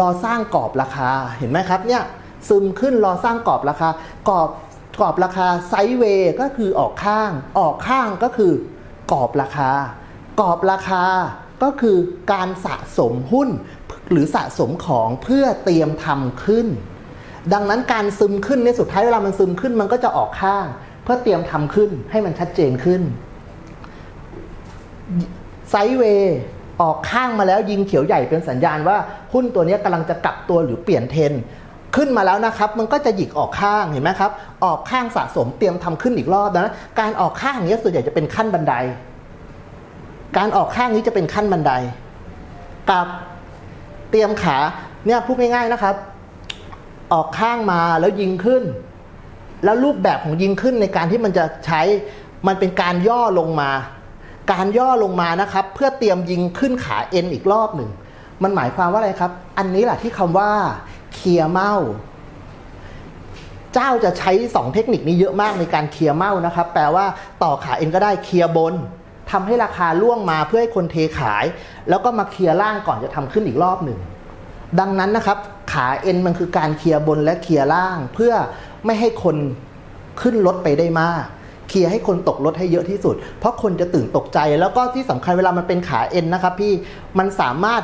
รอสร้างกรอบราคาเห็นไหมครับเนี่ยซึมขึ้นรอสร้างกรอบราคากรอบกรอบราคาไซด์เวย์ก็คือออกข้าง ออกข้างก็คือกรอบราคากรอบราคาก็คือการสะสมหุ้น หรือสะสมของเพื่อเตรียมทำขึ้น ดังนั้นการซึมขึ้นในยสุดท้ายเวลามันซึมขึ้นมันก็จะออกข้าง เพื่อเตรียมทำขึ้นให้มันชัดเจนขึ้นไซด์เวย์ ออกข้างมาแล้วยิงเขียวใหญ่เป็นสัญญาณว่าหุ้นตัวนี้กำลังจะกลับตัวหรือเปลี่ยนเทรนขึ้นมาแล้วนะครับ มันก็จะหยิกออกข้างเห็นไหมครับ ออกข้างสะสมเตรียมทำขึ้นอีกรอบนะการออกข้างนี้ส่วนใหญ่จะเป็นขั้นบันได การออกข้างนี้จะเป็นขั้นบันได กับเตรียมขาเนี่ยพูดง่ายๆนะครับ ออกข้างมาแล้วยิงขึ้น แล้วรูปแบบของยิงขึ้นในการที่มันจะใช้มันเป็นการย่อลงมา การย่อลงมานะครับ เพื่อเตรียมยิงขึ้นขาเอ็นอีกรอบหนึ่ง มันหมายความว่าอะไรครับ อันนี้แหละที่คำว่าเคลียร์เมาส์เจ้าจะใช้ 2 เทคนิคนี้เยอะมากในการเคลียร์เมาส์นะครับ แปลว่าต่อขาเอ็นก็ได้เคลียร์บนทำให้ราคาล่วงมาเพื่อให้คนเทขาย แล้วก็มาเคลียร์ล่างก่อนจะทำขึ้นอีกรอบหนึ่งดังนั้นนะครับ ขาเอ็นมันคือการเคลียร์บนและเคลียร์ล่าง เพื่อไม่ให้คนขึ้นรถไปได้มาก เคลียร์ให้คนตกรถให้เยอะที่สุด เพราะคนจะตื่นตกใจ แล้วก็ที่สำคัญเวลามันเป็นขาเอ็นนะครับพี่มันสามารถ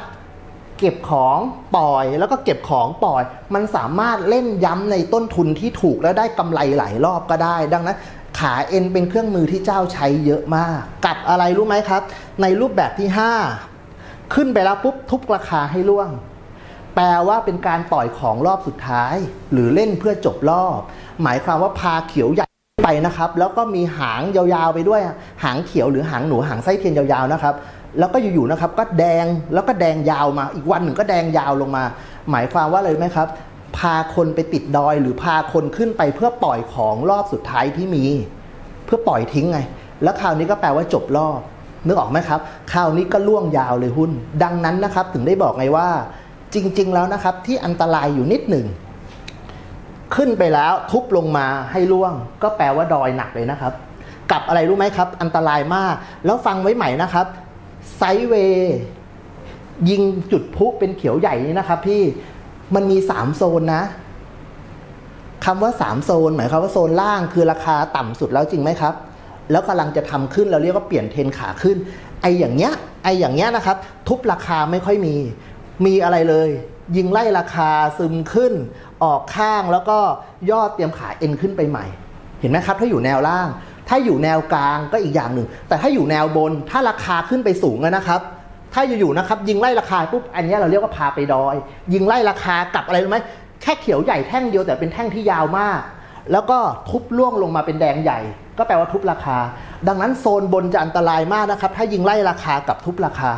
เก็บของปล่อยแล้วก็เก็บของปล่อย มันสามารถเล่นย้ำในต้นทุนที่ถูกแล้วได้กำไรหลายรอบก็ได้ ดังนั้นขาเอ็นเป็นเครื่องมือที่เจ้าใช้เยอะมาก กับอะไรรู้ไหมครับ ในรูปแบบที่ 5 ขึ้นไปแล้วปุ๊บทุบราคาให้ล่วง แปลว่าเป็นการปล่อยของรอบสุดท้าย หรือเล่นเพื่อจบรอบ หมายความว่าพาเขียวใหญ่ ไปนะครับ แล้วก็มีหางยาวๆไปด้วย หางเขียวหรือหางหนูหางไส้เทียนยาวๆนะครับแล้วก็อยู่ๆนะครับก็แดงแล้วก็แดงยาวมา อีกวันหนึ่งก็แดงยาวลงมา หมายความว่าอะไรไหมครับ พาคนไปติดดอยหรือพาคนขึ้นไปเพื่อปล่อยของรอบสุดท้ายที่มี เพื่อปล่อยทิ้งไง แล้วคราวนี้ก็แปลว่าจบรอบนึกออกไหมครับคราวนี้ก็ล่วงยาวเลยหุ้น ดังนั้นนะครับถึงได้บอกไงว่า จริง ๆ แล้วนะครับที่อันตรายอยู่นิดหนึ่ง ขึ้นไปแล้วทุบลงมาให้ล่วง ก็แปลว่าดอยหนักเลยนะครับ กับอะไรรู้ไหมครับ อันตรายมาก แล้วฟังไว้ใหม่นะครับไซเวย์ยิงจุดพุเป็นเขียวใหญ่นี่นะครับ พี่มันมีสามโซนนะคำว่า3โซน หมายความว่าโซนล่างคือราคาต่ำสุดแล้วจริงไหมครับ แล้วกำลังจะทำขึ้นเราเรียกว่าเปลี่ยนเทรนขาขึ้นไออย่างเงี้ยไออย่างเงี้ยนะครับ ทุบราคาไม่ค่อยมี มีอะไรเลย ยิงไล่ราคาซึมขึ้น ออกข้างแล้วก็ย่อเตรียมขาเอ็นขึ้นไปใหม่ เห็นไหมครับ ถ้าอยู่แนวล่าง ถ้าอยู่แนวกลางก็อีกอย่างหนึ่ง แต่ถ้าอยู่แนวบนถ้าราคาขึ้นไปสูงนะครับ ถ้าอยู่ๆนะครับ ยิงไล่ราคาปุ๊บอันนี้เราเรียกว่าพาไปดอย ยิงไล่ราคากลับอะไรรู้ไหมแค่เขียวใหญ่แท่งเดียวแต่เป็นแท่งที่ยาวมาก แล้วก็ทุบล่วงลงมาเป็นแดงใหญ่ ก็แปลว่าทุบราคา ดังนั้นโซนบนจะอันตรายมากนะครับ ถ้ายิงไล่ราคากับทุบราคา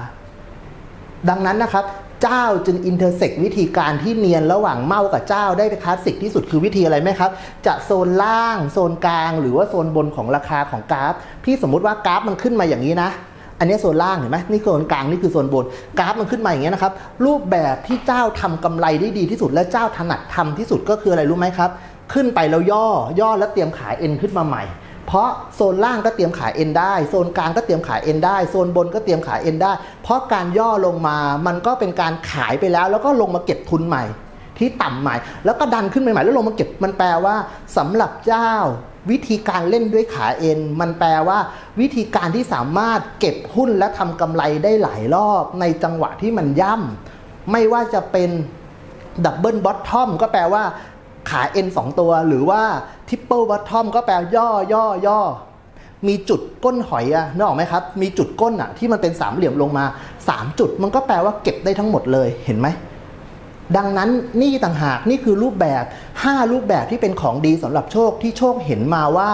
ดังนั้นนะครับ เจ้าจึงอินเทอร์เซ็กวิธีการที่เนียนระหว่างเมากับเจ้าได้คลาสสิกที่สุดคือวิธีอะไรไหมครับ จะโซนล่าง โซนกลาง หรือว่าโซนบนของราคาของกราฟ พี่สมมุติว่ากราฟมันขึ้นมาอย่างนี้นะ อันนี้โซนล่างเห็นไหมนี่โซนกลางนี่คือโซนบน กราฟมันขึ้นมาอย่างเงี้ยนะครับ รูปแบบที่เจ้าทำกำไรได้ดีที่สุด และเจ้าถนัดทำที่สุดก็คืออะไรรู้ไหมครับ ขึ้นไปแล้วย่อย่อแล้วเตรียมขายเอ็นขึ้นมาใหม่ เพราะโซนล่างก็เตรียมขายเอ็นได้โซนกลางก็เตรียมขายเอ็นได้โซนบนก็เตรียมขายเอ็นได้ เพราะการย่อลงมามันก็เป็นการขายไปแล้ว แล้วก็ลงมาเก็บทุนใหม่ ที่ต่ำใหม่ แล้วก็ดันขึ้นใหม่ๆแล้วลงมาเก็บมันแปลว่าสำหรับเจ้า วิธีการเล่นด้วยขาเอ็นมันแปลว่า วิธีการที่สามารถเก็บหุ้นและทำกำไรได้หลายรอบ ในจังหวะที่มันย่ำไม่ว่าจะเป็นดับเบิลบอททอมก็แปลว่า ขาเอ็นสองตัว หรือว่าทิปเปิลบอททอมก็แปลย่อย่อย่อมีจุดก้นหอยอะนึกออกไหมครับ มีจุดก้นอะที่มันเป็นสามเหลี่ยมลงมา 3 จุด มันก็แปลว่าเก็บได้ทั้งหมดเลยเห็นไหม ดังนั้นนี่ต่างหากนี่คือรูปแบบ 5 รูปแบบที่เป็นของดีสำหรับโชคที่โชคเห็นมาว่า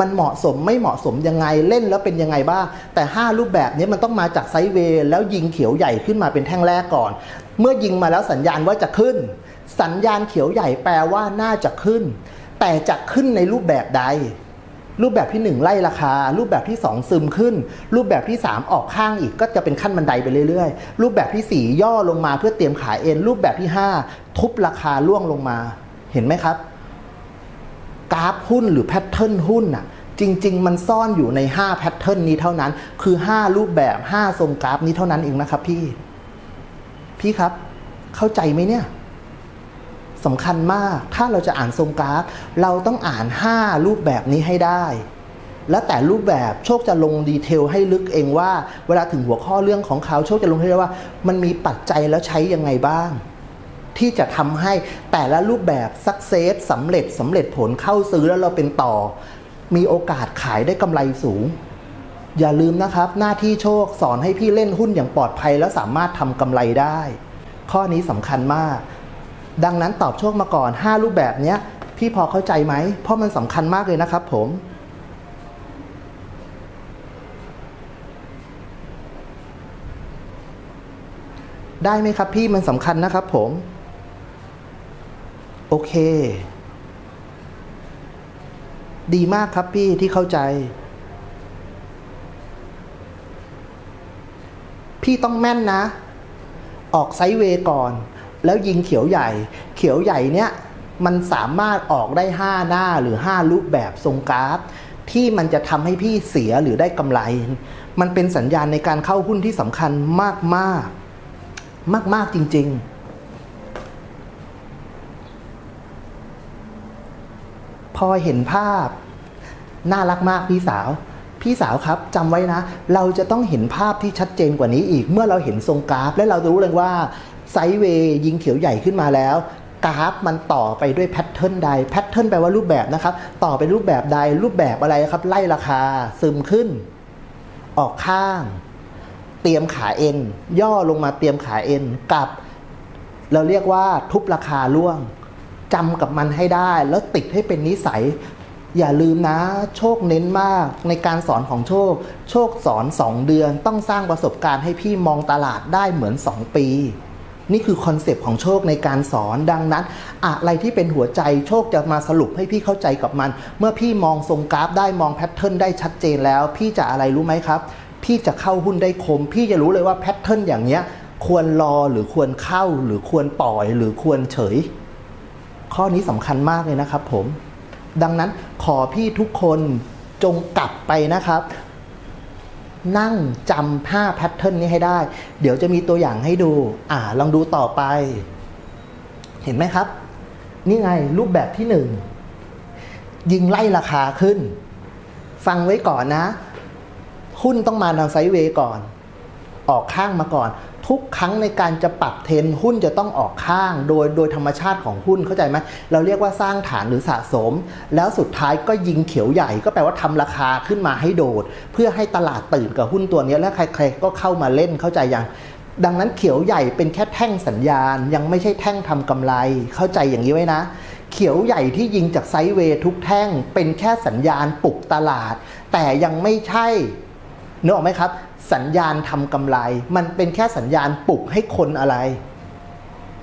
มันเหมาะสมไม่เหมาะสมยังไงเล่นแล้วเป็นยังไงบ้าง แต่ 5 รูปแบบนี้มันต้องมาจากไซเวย์แล้วยิงเขียวใหญ่ขึ้นมาเป็นแท่งแรกก่อน เมื่อยิงมาแล้วสัญญาณว่าจะขึ้น สัญญาณเขียวใหญ่แปลว่าน่าจะขึ้น แต่จะขึ้นในรูปแบบใด รูปแบบที่ 1 ไล่ราคา รูปแบบที่ 2 ซึมขึ้น รูปแบบที่ 3 ออกข้างอีกก็จะเป็นขั้นบันไดไปเรื่อยๆ รูปแบบทีสี่ 4 ย่อลงมาเพื่อเตรียมขายเอ็น รูปแบบที่ 5 ทุบราคาล่วงลงมา เห็นไหมครับ กราฟหุ้นหรือแพทเทิร์นหุ้นน่ะจริง ๆ มันซ่อนอยู่ใน5แพทเทิร์นนี้เท่านั้น คือ 5 รูปแบบ 5 ทรงกราฟนี้เท่านั้นเองนะครับพี่ พี่ครับ เข้าใจไหมเนี่ย สำคัญมาก ถ้าเราจะอ่านทรงกราฟ เราต้องอ่าน 5 รูปแบบนี้ให้ได้ และแต่รูปแบบโชคจะลงดีเทลให้ลึกเองว่า เวลาถึงหัวข้อเรื่องของเขาโชคจะลงให้ได้ว่า มันมีปัจจัยแล้วใช้ยังไงบ้าง ที่จะทำให้แต่ละรูปแบบสักเซสสำเร็จสำเร็จผลเข้าซื้อแล้วเราเป็นต่อ มีโอกาสขายได้กำไรสูงอย่าลืมนะครับ หน้าที่โชคสอนให้พี่เล่นหุ้นอย่างปลอดภัย และสามารถทำกำไรได้ ข้อนี้สำคัญมาก ดังนั้นตอบโชคมาก่อน 5 รูปแบบเนี้ยพี่พอเข้าใจไหม เพราะมันสำคัญมากเลยนะครับผมได้ไหมครับพี่มันสำคัญนะครับผม โอเค ดีมากครับพี่ที่เข้าใจ พี่ต้องแม่นนะ ออกไซด์เวย์ก่อน แล้วยิงเขียวใหญ่ เขียวใหญ่เนี่ยมันสามารถออกได้ 5 หน้าหรือ 5 รูปแบบทรงกราฟ ที่มันจะทำให้พี่เสียหรือได้กำไร มันเป็นสัญญาณในการเข้าหุ้นที่สำคัญมากมากมากมากจริง ๆพอเห็นภาพ น่ารักมากพี่สาว พี่สาวครับจำไว้นะ เราจะต้องเห็นภาพที่ชัดเจนกว่านี้อีก เมื่อเราเห็นทรงกราฟ และเราจะรู้เลยว่า ไซด์เวย์ยิงเขียวใหญ่ขึ้นมาแล้วกราฟมันต่อไปด้วยแพทเทิร์นใดแพทเทิร์นแปลว่ารูปแบบนะครับ ต่อเป็นรูปแบบใดรูปแบบอะไรครับ ไล่ราคา ซึมขึ้น ออกข้าง เตรียมขาเอ็นย่อลงมาเตรียมขาเอ็นกับ เราเรียกว่าทุบราคาล่วงจำกับมันให้ได้ แล้วติดให้เป็นนิสัย อย่าลืมนะ โชคเน้นมากในการสอนของโชค โชคสอน 2 เดือน ต้องสร้างประสบการณ์ให้พี่มองตลาดได้เหมือน 2 ปี นี่คือคอนเซปต์ของโชคในการสอนดังนั้น อะไรที่เป็นหัวใจโชคจะมาสรุปให้พี่เข้าใจกับมัน เมื่อพี่มองทรงกราฟได้มองแพทเทิร์นได้ชัดเจนแล้ว พี่จะอะไรรู้ไหมครับ พี่จะเข้าหุ้นได้คม พี่จะรู้เลยว่าแพทเทิร์นอย่างเนี้ยควรรอหรือควรเข้าหรือควรปล่อยหรือควรเฉย ข้อนี้สำคัญมากเลยนะครับผม ดังนั้นขอพี่ทุกคนจงกลับไปนะครับ นั่งจำผ้าแพทเทิร์นนี้ให้ได้ เดี๋ยวจะมีตัวอย่างให้ดู อ่า ลองดูต่อไป เห็นไหมครับ นี่ไงรูปแบบที่หนึ่งยิงไล่ราคาขึ้น ฟังไว้ก่อนนะ หุ้นต้องมาทางไซด์เวย์ก่อน ออกข้างมาก่อน ทุกครั้งในการจะปรับเทรนหุ้นจะต้องออกข้าง โดยโดยธรรมชาติของหุ้นเข้าใจไหมเราเรียกว่าสร้างฐานหรือสะสม แล้วสุดท้ายก็ยิงเขียวใหญ่ ก็แปลว่าทำราคาขึ้นมาให้โดด เพื่อให้ตลาดตื่นกับหุ้นตัวนี้และใครๆก็เข้ามาเล่นเข้าใจยังดังนั้นเขียวใหญ่เป็นแค่แท่งสัญญาณ ยังไม่ใช่แท่งทำกำไร เข้าใจอย่างนี้ไว้นะ เขียวใหญ่ที่ยิงจากไซด์เวย์ทุกแท่งเป็นแค่สัญญาณปลุกตลาด แต่ยังไม่ใช่ นึกออกไหมครับ สัญญาณทำกำไร มันเป็นแค่สัญญาณปลุกให้คนอะไร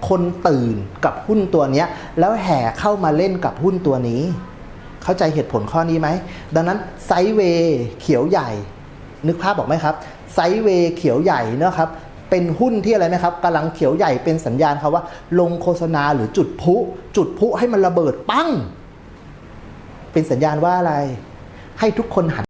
คนตื่นกับหุ้นตัวนี้แล้วแห่เข้ามาเล่นกับหุ้นตัวนี้ เข้าใจเหตุผลข้อนี้ไหม ดังนั้นไซเวย์เขียวใหญ่ นึกภาพบอกไหมครับ ไซเวย์เขียวใหญ่นะครับเป็นหุ้นที่อะไรไหมครับกำลังเขียวใหญ่เป็นสัญญาณครับว่า ลงโฆษณาหรือจุดพุจุดพุให้มันระเบิดปั้ง เป็นสัญญาณว่าอะไร ให้ทุกคนหัน